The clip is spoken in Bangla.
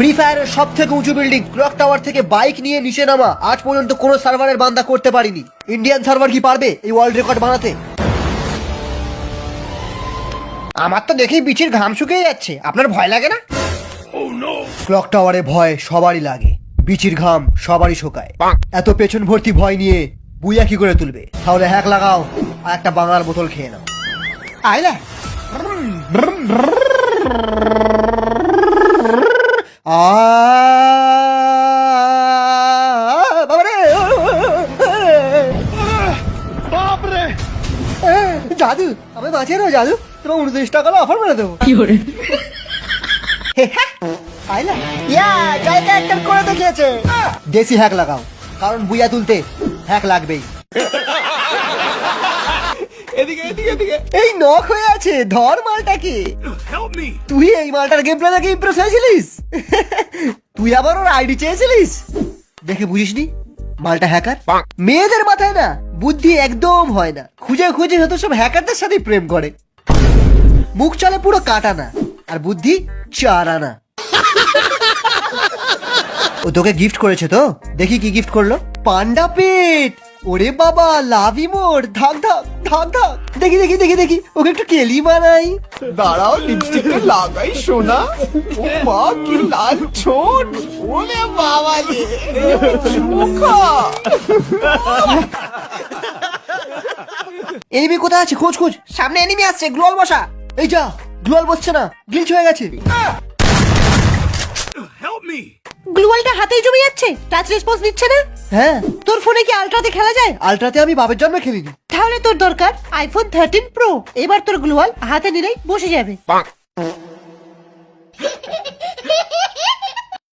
ফ্রি ফায়ারের সব থেকে উঁচু বিল্ডিং ক্লক টাওয়ার থেকে বাইক নিয়ে নিচে নামা। আজ পর্যন্ত কোনো সার্ভারের বান্দা করতে পারিনি। ইন্ডিয়ান সার্ভার কি পারবে এই ওয়ার্ল্ড রেকর্ড বানাতে? আমার তো দেখেই বিচির ঘাম শুকিয়ে যাচ্ছে। আপনার ভয় লাগে না? ক্লক টাওয়ারে ভয় সবারই লাগে। বিচির ঘাম সবারই শোকায়। এত পেছন ভর্তি ভয় নিয়ে বুইয়া কি করে তুলবে? তাহলে হ্যাক লাগাও আর একটা বাংলার বোতল খেয়ে নাও। আইলা বাবারে বাপরে! জাদু আমি বাঁচিয়ে দাও জাদু। তোমার উনত্রিশ টাকা অফার মেরে দেবো। আইলা ইয়া জায়গা একটা করে দেখিয়েছে। দেশি হ্যাক লাগাও কারণ বুইয়া তুলতে হ্যাক লাগবেই। এদিকে এদিকে এদিকে। এই নখ হয়ে আছে ধর মালটাকে। হেল্প মি তুই এই মালটার গেম প্লে দেখে ইমপ্রেস হয়েছিলিস? তুই আবার ওর আইডি চেয়েছিলিস? দেখে বুঝিসনি? মালটা হ্যাকার মেয়েদের মাথায় না বুদ্ধি একদম হয় না। খুঁজে খুঁজে হয়তো সব হ্যাকারদের সাথে প্রেম করে। মুখ চলে পুরো কাটানা আর বুদ্ধি চারানা। ও তোকে গিফট করেছে তো? দেখি কি গিফট করল? Panda pet! ওরে বাবা লাভি মোর ধাক ধাক ধাক ধাক। দেখি দেখি দেখি দেখি। ওকে একটু কেলি বানাই। দাঁড়াও লিপস্টিকটা লাগাই সোনা। ও মা কি লাল ছোট ওরে বাবা রে মুখা এনিমি কোথায় আছে? খোঁজ খোঁজ। সামনে এনিমি আসছে গ্লোয়াল বসা। এই যা গ্লোয়াল বসছে না গ্লিচ হয়ে গেছে। হেল্প মি গ্লুয়ালটা হাতেই জমে যাচ্ছে। টাচ রেসপন্স নিচ্ছে না? হ্যাঁ। তোর ফোনে কি আলট্রাতে খেলা যায়? আলট্রাতে আমি বাবার জন্য খেলিনি। তাহলে তোর দরকার আইফোন থার্টিন প্রো এবার তোর গ্লোয়াল হাতে নিলেই বসে যাবে।